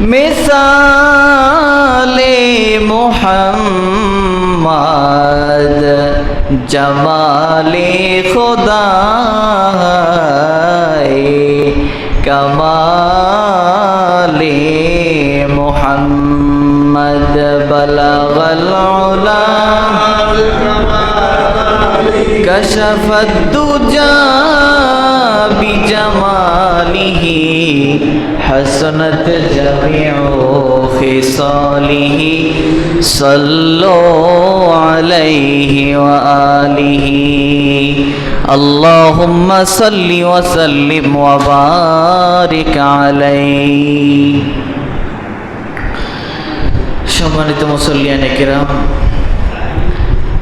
মিসালে মোহাম্মদ জমালে খোদা কমালে মোহাম্মদ বলবল কশফদ্দুজা بجماله حسنت جميع خصاله صلوا عليه وآله اللهم صل وسلم وبارك عليه সম্মানিত মুসল্লিয়ান কেরাম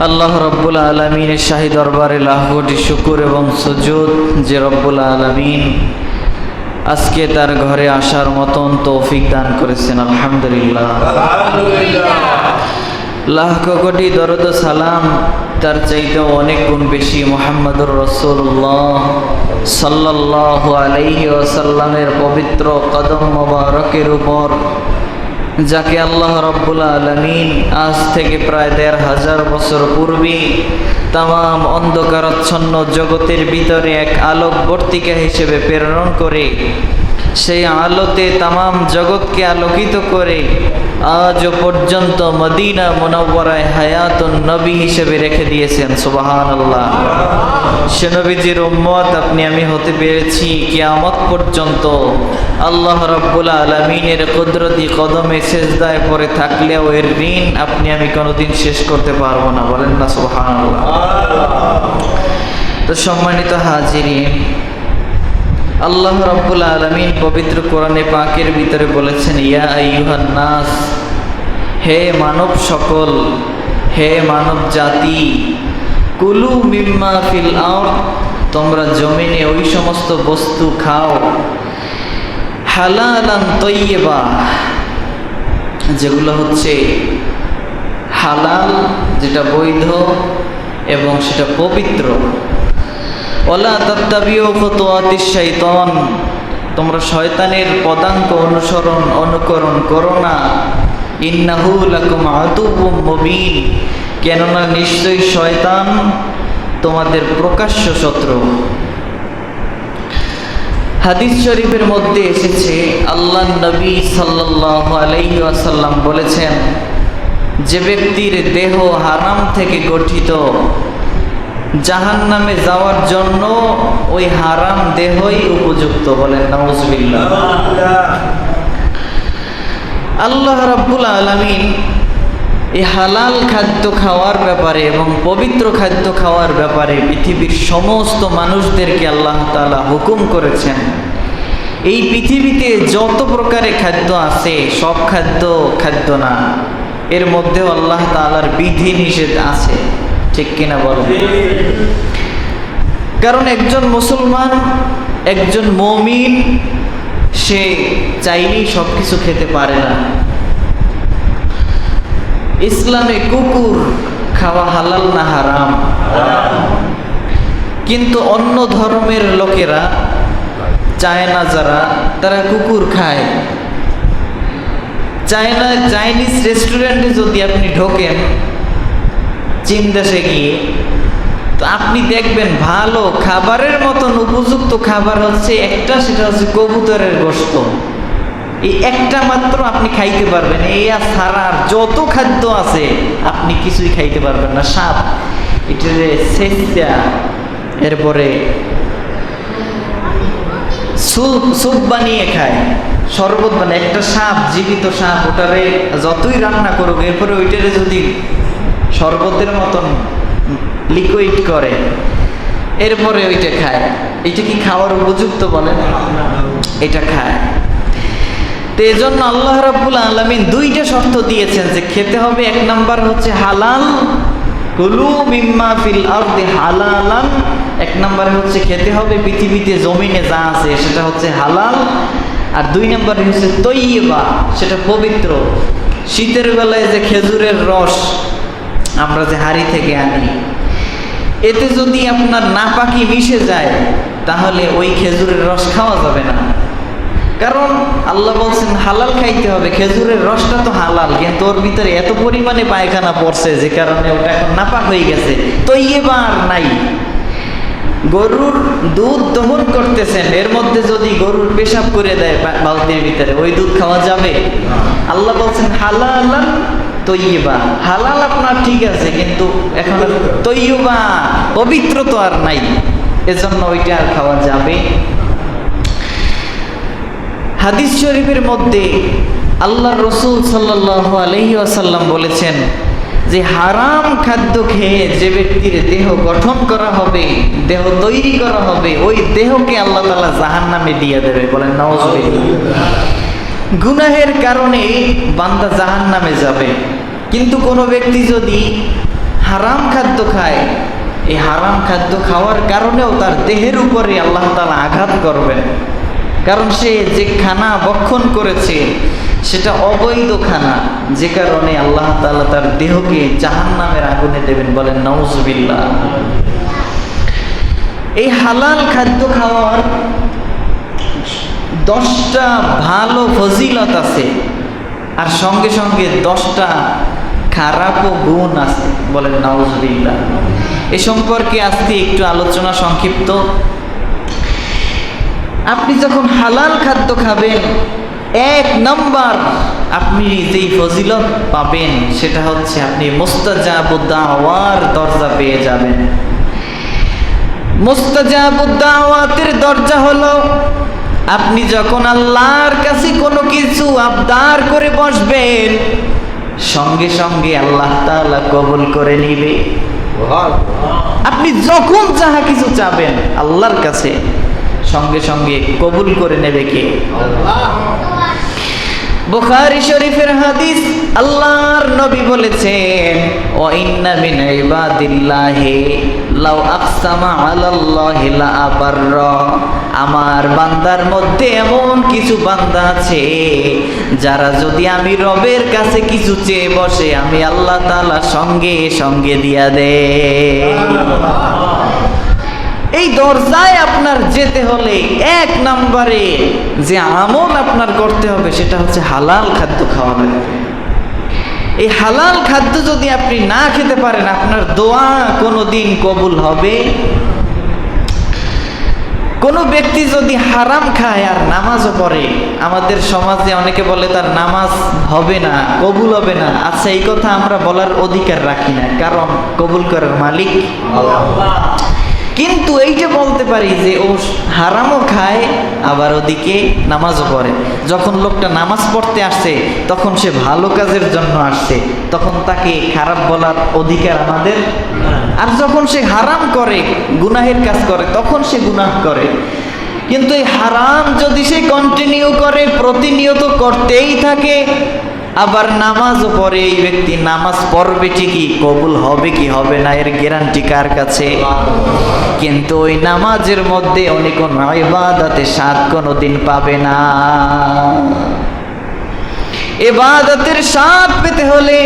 আল্লাহ রব্বুল আলমিনের শাহী দরবারে লাখ কোটি শুকুর এবং সুজুদ যে রব্বুল আলমিন আজকে তার ঘরে আসার মতন তৌফিক দান করেছেন আলহামদুলিল্লাহ। লাখ কোটি দরদ সালাম তার চাইতেও অনেক গুণ বেশি মোহাম্মদুর রসুল্লাহ সাল্লাহ আলাইহি ওসাল্লামের পবিত্র কদম মোবারকের উপর। যাকে আল্লাহ রব্বুল আলমিন আজ থেকে প্রায় দেড় হাজার বছর পূর্বে তাম অন্ধকারাচ্ছন্ন জগতের ভিতরে এক আলোকবর্তিকা হিসেবে প্রেরণ করে সেই আলোতে তাম জগৎকে আলোকিত করে আজও পর্যন্ত মদিনা মোনাব্বরায় হায়াতুন নবী হিসেবে রেখে দিয়েছেন সুবাহান আল্লাহ সে নবীজির উম্মত আপনি, আমি হতে পেরেছি কিয়ামত পর্যন্ত। আল্লাহ রব্বুল আলমিনের কুদরতি কদমে শেষদায় পরে থাকলেও এর ঋণ আপনি, আমি কোনোদিন শেষ করতে পারব না, বলেন না সুবাহান আল্লাহ তো সম্মানিত হাজিরিন আল্লাহ রব্বুল আলমিন পবিত্র কোরআনে পাকের ভিতরে বলেছেন, ইয়া আইয়ুহান নাস, হে মানব সকল, হে মানব জাতি, কুলু মিম্মা ফিল আউট তোমরা জমিনে ওই সমস্ত বস্তু খাও, হালালান তৈবা যেগুলো হচ্ছে হালাল, যেটা বৈধ এবং সেটা পবিত্র। ওলা শৈতন তোমরা শয়তানের পদাঙ্ক অনুসরণ, অনুকরণ করো না। ইন্নাহু কেননা নিশ্চয়ই শয়তান তোমাদের প্রকাশ্য শত্রু। হাদিস শরীফের মধ্যে এসেছে আল্লাহ নবী সাল্লাল্লাহু আলাইহি ওয়াসাল্লাম বলেছেন, যে ব্যক্তির দেহ হারাম থেকে গঠিত জাহান নামে যাওয়ার জন্য ওই হারাম দেহই উপযুক্ত বলেন, নাউজবিল্লাহ। আল্লাহ রাব্বুল আলামিন এই হালাল খাদ্য খাওয়ার ব্যাপারে এবং পবিত্র খাদ্য খাওয়ার ব্যাপারে পৃথিবীর সমস্ত মানুষদেরকে আল্লাহ তাআলা হুকুম করেছেন। এই পৃথিবীতে যত প্রকারের খাদ্য আছে, সব খাদ্য খাদ্য না, এর মধ্যেও আল্লাহ তাআলার বিধি নিষেধ আছে। ঠিক কিনা বলেন কারণ একজন মুসলমান, একজন মমিন, সে চাইলেই সব কিছু খেতে পারে না। ইসলামে কুকুর খাওয়া হালাল না হারাম? কিন্তু অন্য ধর্মের লোকেরা চায় না যারা, তারা কুকুর খায়। চায়না চাইনিজ রেস্টুরেন্টে যদি আপনি ঢোকেন চীন দেশে গিয়ে, তো আপনি দেখবেন ভালো খাবারের মতন উপযুক্ত খাবার হচ্ছে একটা, সেটা হচ্ছে কবুতরের গোস্ত এই একটা মাত্র আপনি খাইতে পারবেন। এই আর সারার যত খাদ্য আছে, আপনি কিছুই খাইতে পারবেন না। সাপ এটার সেচা এরপরে স্যুপ স্যুপ বানিয়ে খায় শরবত মানে একটা সাপ জীবিত সাপ ওটারে যতই রান্না করুক, এরপরে ওইটারে যদি শরবতের মতন লিকুইড করে। এরপরে ওইটা খায়। এটা কি খাওয়ার উপযুক্ত বলেন? এটা খায়। তো এই জন্য আল্লাহ রাব্বুল আলমিন দুইটা শর্ত দিয়েছেন যে খেতে হবে, এক নাম্বার হচ্ছে হালাল, কুলু মিম্মা ফিল আরদি হালালান, এক নম্বরে হচ্ছে খেতে হবে পৃথিবীতে জমিনে যা আছে, সেটা হচ্ছে হালাল, আর দুই নম্বরে হচ্ছে তৈবা সেটা পবিত্র। শীতের বেলায় যে খেজুরের রস আমরা যে হাড়ি থেকে আনি। এতে যদি আপনার নাপাকি মিশে যায় তাহলে ওই খেজুরের রস খাওয়া যাবে না। কারণ আল্লাহ বলছেন হালাল খাইতে হবে। খেজুরের রসটা তো হালাল কিন্তু ওর ভিতরে এত পরিমাণে পায়খানা পড়ছে যে কারণে ওটা এখন নাপাক হয়ে গেছে। তো এবার নাই। গরুর দুধ দহন করতেছেন এর মধ্যে যদি গরুর পেশাব করে দেয় বালতির ভিতরে ওই দুধ খাওয়া যাবে? আল্লাহ বলছেন হালালান তৈবা হালাল আপনার ঠিক আছে কিন্তু এখন তৈবা পবিত্র তো আর নাই। এজন্য ওইটা আর খাওয়া যাবে। হাদিস শরীফের মধ্যে আল্লাহ রসুল সাল্লাহ আলহি আসাল্লাম বলেছেন যে হারাম খাদ্য খেয়ে যে ব্যক্তির দেহ গঠন করা হবে দেহ তৈরি করা হবে ওই দেহকে আল্লাহ তালা জাহান নামে দিয়ে দেবে বলেন নওয়াজ গুনাহের কারণে বান্দা জাহান নামে যাবে। কিন্তু কোনো ব্যক্তি যদি হারাম খাদ্য খায়, এই হারাম খাদ্য খাওয়ার কারণেও তার দেহের উপরে আল্লাহ তালা আঘাত করবেন। কারণ সে যে খানা বক্ষণ করেছে, সেটা অবৈধ খানা। যে কারণে আল্লাহ তালা তার দেহকে জাহান নামের আগুনে দেবেন বলেন নওজবিল্লা এই হালাল খাদ্য খাওয়ার দশটা ভালো ফজিলত আছে। আর সঙ্গে সঙ্গে দশটা খারাপও গুণ আছে, বলেন নওজবিল্লা এ সম্পর্কে আজকে একটু আলোচনা সংক্ষিপ্ত। আপনি যখন হালাল খাদ্য খাবেন, এক নম্বর আপনি যেই ফজিলত পাবেন, সেটা হচ্ছে আপনি মোস্তাজাবুদ্দাওয়ার দরজা পেয়ে যাবেন। মোস্তাজাবুদ্দাওয়াতের দরজা হলো, আপনি যখন আল্লাহর কাছে কোনো কিছু আবদার করে বসবেন সঙ্গে সঙ্গে আল্লাহ তাআলা কবুল করে নিবে। আপনি যখন যাহা কিছু চাবেন আল্লাহর কাছে সঙ্গে সঙ্গে কবুল করে নেবে কে? বুখারী শরীফের হাদিস আল্লাহর নবী বলেছেন ও ইন্না মিন ইবাদিল্লাহি লাউ আকসামা আলাল্লাহি লা আবাররা। আমার বান্দার মধ্যে এমন কিছু বান্দা আছে, যারা যদি আমি রবের কাছে কিছু চেয়ে বসে, আমি আল্লাহ তাআলা সঙ্গে সঙ্গে দিয়া দে। এই দরজায় আপনার যেতে হলে এক নম্বরে যে আমল আপনার করতে হবে, সেটা হচ্ছে হালাল খাদ্য খাওয়া। লাগবে এই হালাল খাদ্য যদি আপনি না খেতে পারেন, আপনার দোয়া কোনো দিন কবুল হবে? কোনো ব্যক্তি যদি হারাম খায় আর নামাজও পড়ে, আমাদের সমাজে অনেকে বলে তার নামাজ হবে না, কবুল হবে না। আচ্ছা এই কথা আমরা বলার অধিকার রাখি না, কারণ কবুল করার মালিক কিন্তু এইটা বলতে পারি যে ও হারামও খায়, আবার ওদিকে নামাজও পড়ে। যখন লোকটা নামাজ পড়তে আসছে তখন সে ভালো কাজের জন্য আসছে তখন তাকে খারাপ বলার অধিকার আমাদের আর যখন সে হারাম করে, গুনাহের কাজ করে, তখন সে গুনাহ করে। কিন্তু এই হারাম যদি সে কন্টিনিউ করে, প্রতিনিয়ত করতেই থাকে আবার নামাজও পড়ে এই ব্যক্তি নামাজ পড়বে ঠিকই, কবুল হবে কি হবে না এর গ্যারান্টি কার কাছে? কিন্তু ওই নামাজের মধ্যে উনি কোনো ইবাদতে স্বাদ কোনো দিন পাবে না। এবাদতের স্বাদ পেতে হলে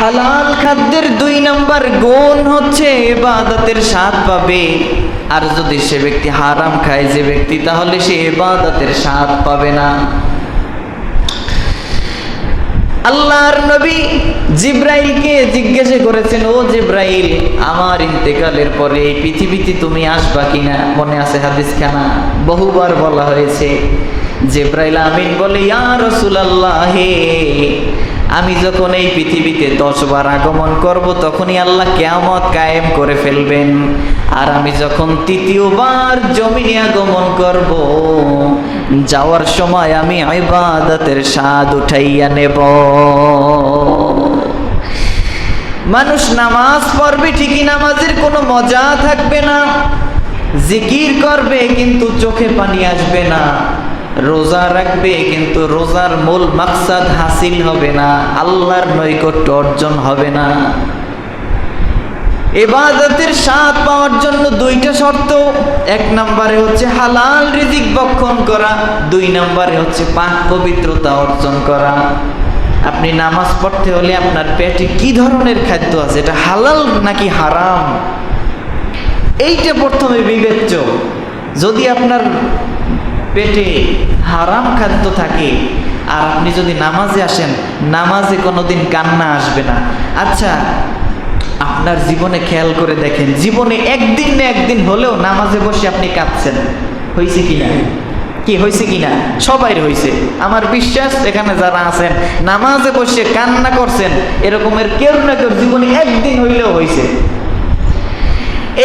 হালাল খাদ্যের দুই নাম্বার গুণ হচ্ছে এবাদতের স্বাদ পাবে। আর যদি সে ব্যক্তি হারাম খায় যে ব্যক্তি, তাহলে সে এবাদতের স্বাদ পাবে না। আল্লাহর নবী জিব্রাইলকে জিজ্ঞাসা করেছেন, ও জিব্রাইল, আমার ইন্তেকালের পরে এই পৃথিবীতে তুমি আসবা কিনা? মনে আছে হাদিস খানা বহুবার বলা হয়েছে। জিব্রাইল আমিন বলে, ইয়া রাসূলুল্লাহ আমি যখন এই পৃথিবীতে দশবার আগমন করব, তখনই আল্লাহ কেয়ামত কায়েম করে ফেলবেন। আর আমি যখন তৃতীয়বার জমিনে আগমন করব, যাওয়ার সময় আমি ইবাদতের স্বাদ উঠাইয়া নেব। মানুষ নামাজ পড়বে, ঠিকই নামাজের কোনো মজা থাকবে না। জিকির করবে, কিন্তু চোখে পানি আসবে না। রোজা রাখবে, কিন্তু রোজার মূল মাকসাদ হাসিল হবে না, আল্লাহর নৈকট্য অর্জন হবে না। এবাদতের স্বাদ পাওয়ার জন্য দুইটা শর্ত, এক নম্বরে হচ্ছে হালাল রিজিক বক্ষণ করা, দুই নম্বরে হচ্ছে পাক পবিত্রতা অর্জন করা। আপনি নামাজ পড়তে হলে আপনার পেটে কি ধরনের খাদ্য আছে? এটা হালাল নাকি হারাম? এইটা প্রথমে বিবেচ্য। যদি আপনার পেটে হারাম খাদ্য থাকে, আর আপনি যদি নামাজে আসেন, নামাজে কোনোদিন কান্না আসবে না। আচ্ছা আপনার জীবনে খেয়াল করে দেখেন, জীবনে একদিন না একদিন হলেও নামাজে বসে আপনি কাঁদছেন। হয়েছে কি না কি হয়েছে কিনা? সবাই হয়েছে আমার বিশ্বাস, এখানে যারা আছেন, নামাজে বসে কান্না করছেন, এরকমের কেউ না কেউ জীবনে একদিন হইলেও হয়েছে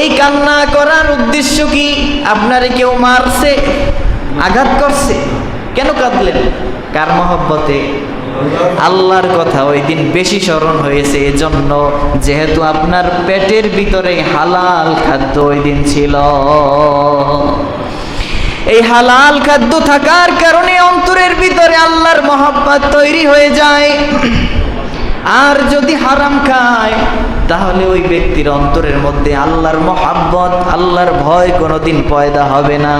এই কান্না করার উদ্দেশ্য কি? আপনারে কেউ মারছে? আঘাত করছে। কেন কাঁদলেন? কার মহব্বতে? আল্লাহর কথা ওই দিন বেশি স্মরণ হয়েছে, এজন্য যেহেতু আপনার পেটের ভিতরে হালাল খাদ্য ওই দিন ছিল। এই হালাল খাদ্য থাকার কারণে অন্তরের ভিতরে আল্লাহর মহব্বত তৈরি হয়ে যায়। আর যদি হারাম খায়, তাহলে ওই ব্যক্তির অন্তরের মধ্যে আল্লাহর মহাব্বত, আল্লাহর ভয় কোনোদিন পয়দা হবে না।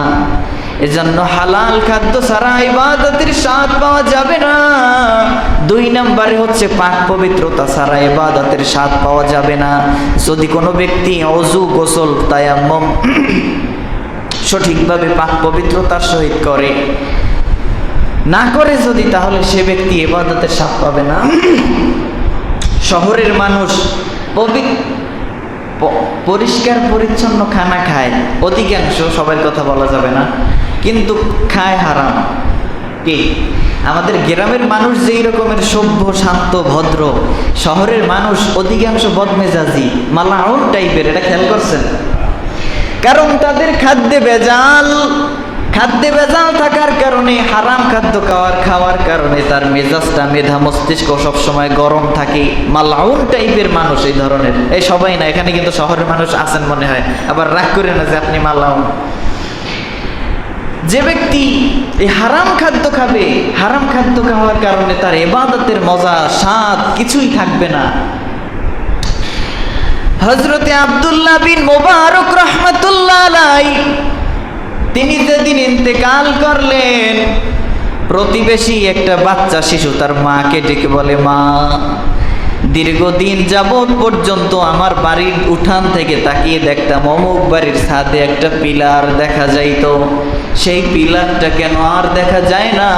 এজন্য হালাল খাদ্য ছাড়া ইবাদতের স্বাদ পাওয়া যাবে না। দুই নম্বরে হচ্ছে পাক পবিত্রতা ছাড়া ইবাদতের স্বাদ পাওয়া যাবে না। যদি কোনো ব্যক্তি অজু, গোসল, তায়াম্মম সঠিকভাবে পাক পবিত্রতার সহিত করে, না করে যদি, তাহলে সে ব্যক্তি এবাদতের স্বাদ পাবে না। শহরের মানুষ পরিষ্কার, পরিচ্ছন্ন খানা খায়। অধিকাংশ সবার কথা বলা যাবে না। কিন্তু খায় হারাম। কি? আমাদের গ্রামের মানুষ যেই রকমের সভ্য, শান্ত, ভদ্র, শহরের মানুষ অধিকাংশ বদমেজাজি মালাউন টাইপের, এটা খেয়াল করছেন? কারণ তাদের খাদ্যে ভেজাল খাদ্যে ভেজাল থাকার কারণে, হারাম খাদ্য খাওয়ার খাওয়ার কারণে তার মেজাজটা, মেধা মস্তিষ্ক সবসময় গরম থাকে। মালাউন টাইপের মানুষ এই ধরনের। এই সবাই না, এখানে কিন্তু শহরের মানুষ আছেন মনে হয়। আবার রাগ করে না যে আপনি মালাউন যে ব্যক্তি এই হারাম খাদ্য খাবে, হারাম খাদ্য খাওয়ার কারণে তার এবাদতের মজা, স্বাদ কিছুই থাকবে না। হজরতে আব্দুল্লাহ বিন মোবারক রহমতুল্লাহ তিনি যেদিন ইন্তেকাল করলেন, প্রতিবেশী একটা বাচ্চা শিশু, তার মাকে ডেকে বলে, মা, দীর্ঘদিন যাবৎ পর্যন্ত আমার বাড়ির উঠান থেকে তাকিয়ে দেখতাম অমুক বাড়ির ছাদে একটা পিলার দেখা যাইতো। সেই পিলারটা কেন আর দেখা যায় না?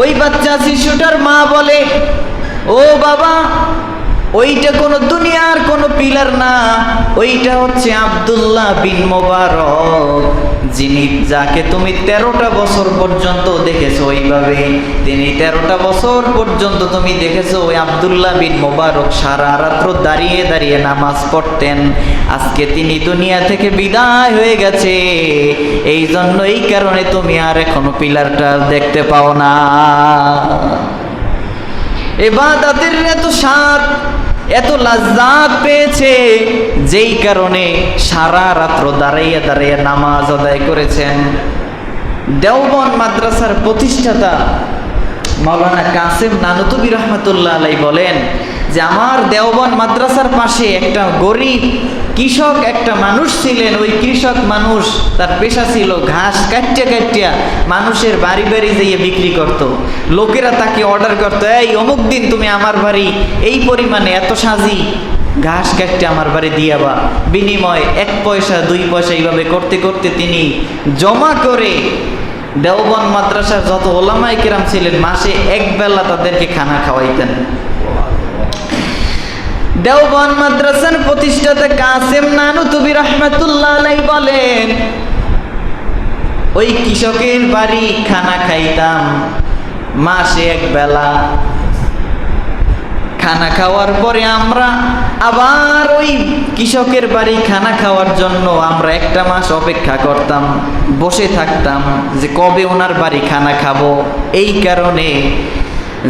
ওই বাচ্চা শিশুটার মা বলে, ও বাবা, ওইটা কোনো দুনিয়ার কোনো পিলার না, ওইটা হচ্ছে আব্দুল্লাহ বিন মোবারক, যিনি যাকে তুমি তেরোটা বছর পর্যন্ত দেখেছ ওইভাবে। তিনি তেরোটা বছর পর্যন্ত তুমি দেখেছ ওই আব্দুল্লাহ বিন মোবারক সারা রাত্র দাঁড়িয়ে দাঁড়িয়ে নামাজ পড়তেন। আজকে তিনি দুনিয়া থেকে বিদায় হয়ে গেছে। এই জন্য এই কারণে তুমি আর এখনও পিলারটা দেখতে পাও না। এবাদাতের এত স্বাদ, এত লাজ্জাত পেয়েছে, যেই কারণে সারা রাত্র দাঁড়াইয়া দাঁড়াইয়া নামাজ আদায় করেছেন। দেওবন মাদ্রাসার প্রতিষ্ঠাতা মাওলানা কাসেম নানুতুবি রহমতুল্লাহ আলাই বলেন যে আমার দেওবন মাদ্রাসার পাশে একটা গরিব কৃষক, একটা মানুষ ছিলেন। ওই কৃষক মানুষ, তার পেশা ছিল ঘাস কাটিয়া কাটিয়া মানুষের বাড়ি বাড়ি যেয়ে বিক্রি করত। লোকেরা তাকে অর্ডার করতো, এই, অমুক দিন তুমি আমার বাড়ি এই পরিমাণে এত সাজি, ঘাস কাটতে আমার বাড়ি দিয়াবা বিনিময় এক পয়সা, দুই পয়সা এইভাবে করতে করতে তিনি জমা করে দেওবন মাদ্রাসার যত ওলামাই কেরাম ছিলেন, মাসে এক বেলা তাদেরকে খানা খাওয়াইতেন। দেওবন মাদ্রাসার প্রতিষ্ঠাতা কাসেম নানু তুবি রহমতুল্লাহ আলাই বলেন, ওই কৃষকের বাড়ি খানা খাইতাম, মাসে এক বেলা। খানা খাওয়ার পরে আমরা আবার ওই কৃষকের বাড়ি খানা খাওয়ার জন্য আমরা একটা মাস অপেক্ষা করতাম, বসে থাকতাম যে কবে ওনার বাড়ি খানা খাব। এই কারণে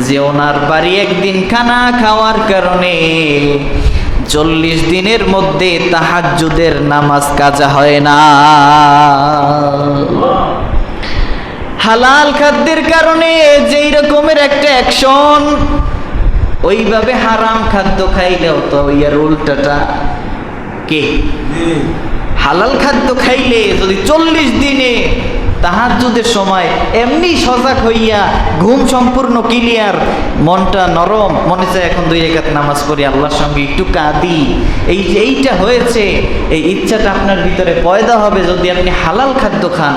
যে ওনার বাড়ি একদিন খানা খাওয়ার কারণে চল্লিশ দিনের মধ্যে তাহাজ্জুদের নামাজ কাজা হয় না। হালাল খাদ্যের কারণে যেই রকমের একটা অ্যাকশন ওইভাবে হারাম খাদ্য খাইলেও তো ইয়ার উল্টাটা কে? হালাল খাদ্য খাইলে যদি চল্লিশ দিনে তাহাজ্জুদের সময় এমনি সজাগ হইয়া ঘুম সম্পূর্ণ ক্লিয়ার মনটা নরম, মনে চায় এখন দুই রেখাত নামাজ পড়ি, আল্লাহর সঙ্গে একটু কাঁদি। এই যে এইটা হয়েছে, এই ইচ্ছাটা আপনার ভিতরে পয়দা হবে যদি আপনি হালাল খাদ্য খান।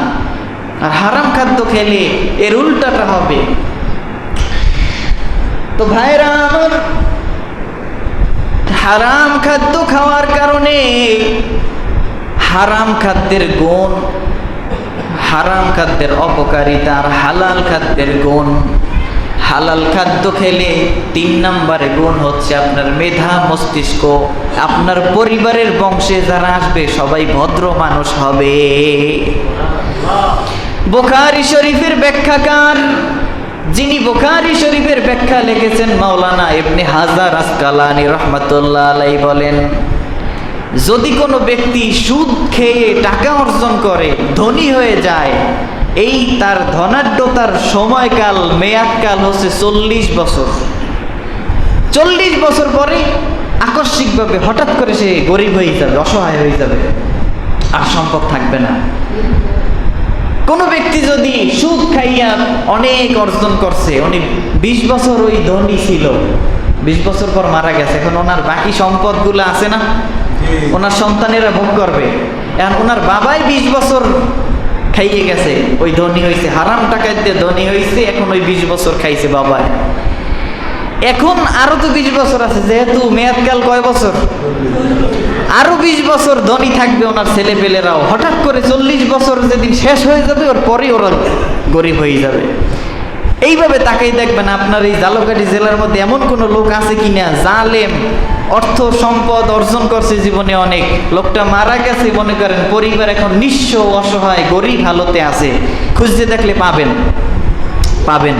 আর হারাম খাদ্য খেলে এর উল্টাটা হবে। তো ভাইরা আমার, হারাম খাদ্য খাওয়ার কারণে হারাম খাদ্যের গুণ হারাম খাদ্যের অপকারিতা আর হালাল খাদ্যের গুণ। হালাল খাদ্য খেলে তিন নম্বরে গুণ হচ্ছে আপনার মেধা, মস্তিষ্ক, আপনার পরিবারের বংশে যারা আসবে, সবাই ভদ্র মানুষ হবে। বোখারি শরীফের ব্যাখ্যাকার, যিনি বোখারি শরীফের ব্যাখ্যা লিখেছেন, মাওলানা ইবনে হাজার আসকালানি রহমাতুল্লাহ আলাই বলেন যদি কোনো ব্যক্তি সুদ খেয়ে টাকা অর্জন করে, ধনী হয়ে যায়, এই তার ধনাঢ্যতার সময়কাল, মেয়াদকাল হচ্ছে চল্লিশ বছর। চল্লিশ বছর পরে আকস্মিকভাবে হঠাৎ করে সে গরিব হয়ে যাবে, অসহায় হয়ে যাবে। আর সম্পদ থাকবে না। কোনো ব্যক্তি যদি সুদ খাইয়া অনেক অর্জন করছে, উনি বিশ বছর ওই ধনী ছিল, বিশ বছর পর মারা গেছে, এখন ওনার বাকি সম্পদগুলো আছে না? ওনার সন্তানেরা ভোগ করবে। এখন ওনার বাবাই বিশ বছর খাইয়ে গেছে। ওই ধনী হয়েছে হারাম টাকা দিয়ে ধনী হয়েছে এখন ওই বিশ বছর খাইছে বাবায় এখন আরও তো বিশ বছর আছে, যেহেতু মেয়াদকাল কয় বছর? আরও বিশ বছর ধনী থাকবে ওনার ছেলে পেলেরাও হঠাৎ করে চল্লিশ বছর যেদিন শেষ হয়ে যাবে, ওর পরে ওরা গরিব হয়ে যাবে। এইভাবে তাকাই দেখবেন আপনার এই জালকাঠি জেলার মধ্যে এমন কোনো লোক আছে কিনা? জালেম, অর্থ সম্পদ অর্জন করছে জীবনে অনেক। লোকটা মারা গেছে, মনে করেন পরিবার এখন নিঃস্ব অসহায়, গরিব হালতে আছে। খুঁজতে দেখলে পাবেন। পাবেন।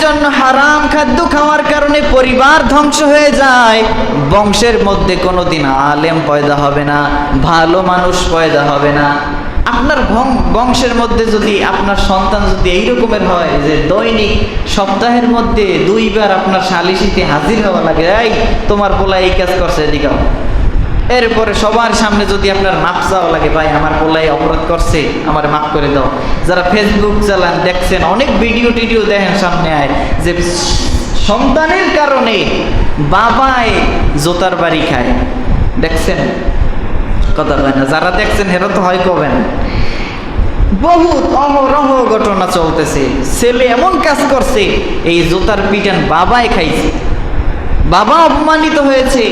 জন্য হারাম খাদ্য খাওয়ার কারণে পরিবার ধ্বংস হয়ে যায়। বংশের মধ্যে কোনোদিন আলেম পয়দা হবে না, ভালো মানুষ পয়দা হবে না। আপনার বংশের মধ্যে যদি আপনার সন্তান যদি এই রকমের হয় যে দৈনিক সপ্তাহের মধ্যে দুইবার আপনার সালিশিতে হাজির হওয়া লাগে, এই, তোমার পোলা এই কাজ করছে এদিকেও এরপরে সবার সামনে যদি আপনার মাপ চাওয়া লাগে, ভাই, আমার পোলাই অপরাধ করছে, আমার মাফ করে দাও। যারা ফেসবুক চালান, দেখছেন, অনেক ভিডিও টিডিও দেখেন সামনে আয়, যে সন্তানের কারণে বাবায় জোতার বাড়ি খায়। দেখছেন? কথা কয় না, যারা দেখছেন হেরা তো হয় কবেন? বহুত অহরহ ঘটনা চলতেছে। ছেলে এমন কাজ করছে, এই জোতার পিটান বাবাই খাইছে। বাবা অপমানিত হয়েছে।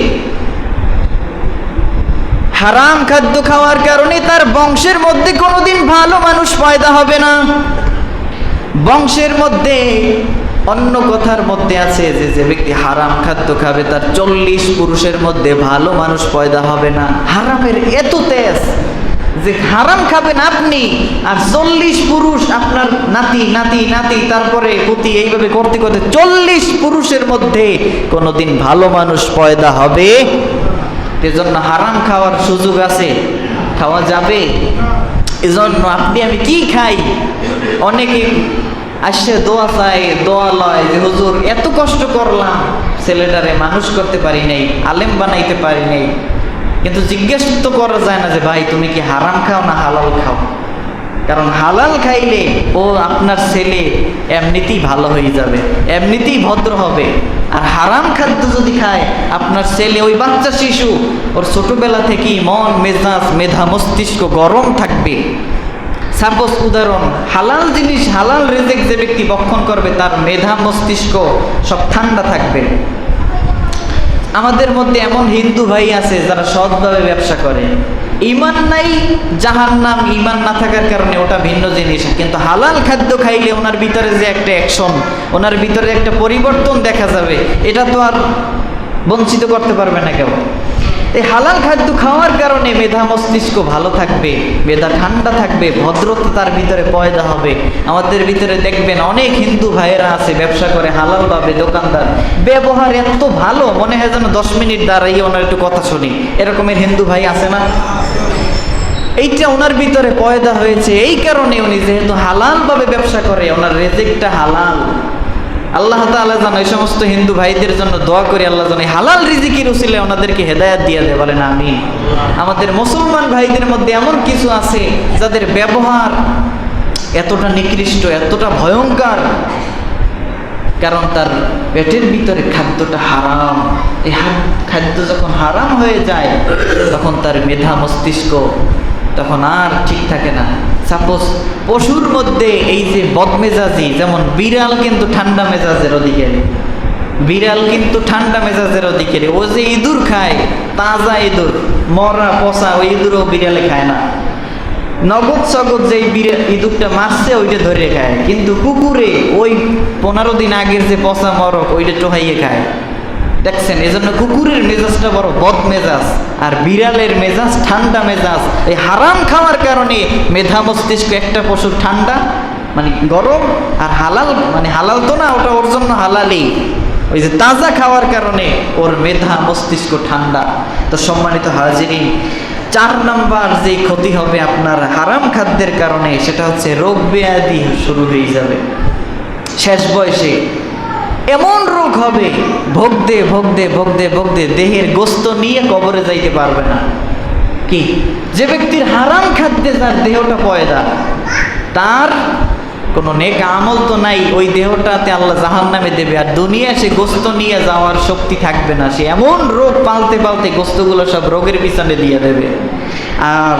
হারাম খাদ্য খাওয়ার কারণে তার বংশের মধ্যে কোনোদিন ভালো মানুষ পয়দা হবে না। বংশের মধ্যে অন্য কথার মধ্যে আছে যে যে ব্যক্তি হারাম খাদ্য খাবে, তার চল্লিশ পুরুষের মধ্যে ভালো মানুষ পয়দা হবে না। হারামের এত তেজ যে হারাম খাবেন আপনি, আর চল্লিশ পুরুষ আপনার নাতি নাতি নাতি, তারপরে পুতি, এইভাবে করতে করতে চল্লিশ পুরুষের মধ্যে কোনোদিন ভালো মানুষ পয়দা হবে? এজন্য হারাম খাওয়ার সুযোগ আছে। খাওয়া যাবে। এজন্য আপনি, আমি কি খাই? অনেকে আসছে দোয়া চাই, দোয়া লয় যে, হুজুর, এত কষ্ট করলাম, ছেলেটারে মানুষ করতে পারি নাই, আলেম বানাইতে পারি নাই। কিন্তু জিজ্ঞেস তো করা যায় না যে, ভাই, তুমি কি হারাম খাও না হালাল খাও? কারণ হালাল খাইলে, ও আপনার ছেলে এমনিতেই ভালো হয়ে যাবে, এমনিতেই ভদ্র হবে। আর হারাম খাদ্য যদি খায়, আপনার ছেলে ওই বাচ্চা শিশু, ওর ছোটবেলা থেকেই মন, মেজাজ, মেধা, মস্তিষ্ক গরম থাকবে। সাপোজ উদাহরণ, হালাল জিনিস, হালাল রেজেক যে ব্যক্তি বক্ষণ করবে, তার মেধা, মস্তিষ্ক সব ঠান্ডা থাকবে। আমাদের মধ্যে এমন হিন্দু ভাই আছে যারা সৎভাবে ব্যবসা করে। ইমান নাই যাহার নাম ইমান না থাকার কারণে ওটা ভিন্ন জিনিস। কিন্তু হালাল খাদ্য খাইলে ওনার ভিতরে যে একটা অ্যাকশন ওনার ভিতরে একটা পরিবর্তন দেখা যাবে, এটা তো আর বঞ্চিত করতে পারবে না কেউ। এই হালাল খাদ্য খাওয়ার কারণে মেধা মস্তিষ্ক ভালো থাকবে, মেধা ঠান্ডা থাকবে, ভদ্রতা তার ভিতরে পয়দা হবে। আমাদের ভিতরে দেখবেন অনেক হিন্দু ভাইয়েরা আছে, ব্যবসা করে হালালভাবে দোকানদার। ব্যবহার এত ভালো, মনে হয় যেন দশ মিনিট দাঁড়াইয়ে ওনার একটু কথা শুনি। এরকমের হিন্দু ভাই আছে না? এইটা ওনার ভিতরে পয়দা হয়েছে, এই কারণে উনি যেহেতু হালালভাবে ব্যবসা করে, ওনার রেজেক্টটা হালাল। আল্লাহ তাআলা যেন এই সমস্ত হিন্দু ভাইদের জন্য দোয়া করি, আল্লাহ যেন হালাল রিজিকির উসিলে ওনাদেরকে হেদায়াত দিয়ে দেয়, বলেন আমি আমাদের মুসলমান ভাইদের মধ্যে এমন কিছু আছে যাদের ব্যবহার এতটা নিকৃষ্ট, এতটা ভয়ঙ্কর। কারণ তার পেটের ভিতরে খাদ্যটা হারাম। এই খাদ্য যখন হারাম হয়ে যায়, তখন তার মেধা মস্তিষ্ক তখন আর ঠিক থাকে না। সাপোজ পশুর মধ্যে এই যে বদমেজাজি, যেমন বিড়াল কিন্তু ঠান্ডা মেজাজের অধিকারী। বিড়াল কিন্তু ঠান্ডা মেজাজের অধিকারী। ও যে ইঁদুর খায়, তাজা ইঁদুর, মরা, পচা, ওই ইঁদুরও বিড়ালে খায় না। নগদ সগদ যেই ইঁদুরটা মারছে, ওইটা ধরে খায়। কিন্তু কুকুরে ওই পনেরো দিন আগের যে পচা মরক, ওইটা টোহাইয়ে খায়। দেখছেন, এজন্য কুকুরের মেজাজটা বড় বদ মেজাজ, আর বিড়ালের মেজাজ ঠান্ডা মেজাজ। এই হারাম খাওয়ার কারণে মেধা মস্তিষ্ক একটা পশুর ঠান্ডা মানে গরম, আর হালাল মানে হালাল তো না, ওটা ওর জন্য হালালই। ওই যে তাজা খাওয়ার কারণে ওর মেধা মস্তিষ্ক ঠান্ডা। তো সম্মানিত হাজিরিন, চার নাম্বার যে ক্ষতি হবে আপনার হারাম খাদ্যের কারণে, সেটা হচ্ছে রোগ ব্যাধি শুরু হয়ে যাবে। শেষ বয়সে এমন রোগ হবে ভোগ দে ভোগ দে ভোগ দে ভোগ দে দেহের গোস্ত নিয়ে কবরে যাইতে পারবে না। কি? যে ব্যক্তির হারাম খাদ্যে তার দেহটা পয়দা, তার কোনো নেক আমল তো নাই, ওই দেহটাতে আল্লাহ জাহান নামে দেবে। আর দুনিয়া সে গোস্ত নিয়ে যাওয়ার শক্তি থাকবে না, সে এমন রোগ পালতে পালতে গোস্তগুলো সব রোগের পিছনে দিয়ে দেবে। আর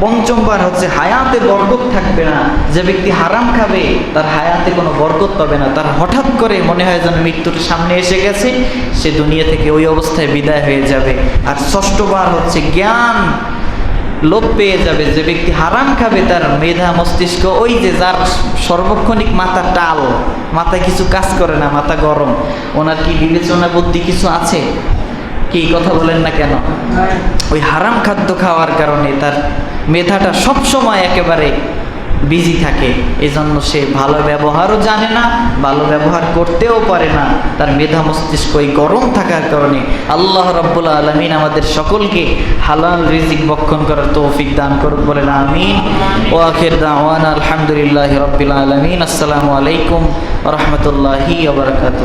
পঞ্চমবার হচ্ছে হায়াতে বরকত থাকবে না। যে ব্যক্তি হারাম খাবে, তার হায়াতে কোনো বরকত পাবে না। তার হঠাৎ করে মনে হয় যেন মৃত্যুর সামনে এসে গেছে, সে দুনিয়া থেকে ওই অবস্থায় বিদায় হয়ে যাবে। আর ষষ্ঠবার হচ্ছে জ্ঞান লোপ পেয়ে যাবে। যে ব্যক্তি হারাম খাবে, তার মেধা মস্তিষ্ক, ওই যে যার সর্বক্ষণিক মাথা টাল মাথায় কিছু কাজ করে না, মাথা গরম, ওনার কি বিবেচনা বুদ্ধি কিছু আছে? কি কথা বলেন না কেন? ওই হারাম খাদ্য খাওয়ার কারণে তার মেধাটা সবসময় একেবারে বিজি থাকে। এজন্য সে ভালো ব্যবহারও জানে না ভালো ব্যবহার করতেও পারে না। তার মেধা মস্তিষ্ক এই গরম থাকার কারণে আল্লাহ রব্বুল্লা আলমিন আমাদের সকলকে হালাল রিজিক বক্ষণ করার তৌফিক দান করুক বলেন আমিন। ও আখের দাওয়ান আলহামদুলিল্লাহ রব্বুল আলমিন। আসসালামু আলাইকুম রহমতুল্লাহি আবরকাত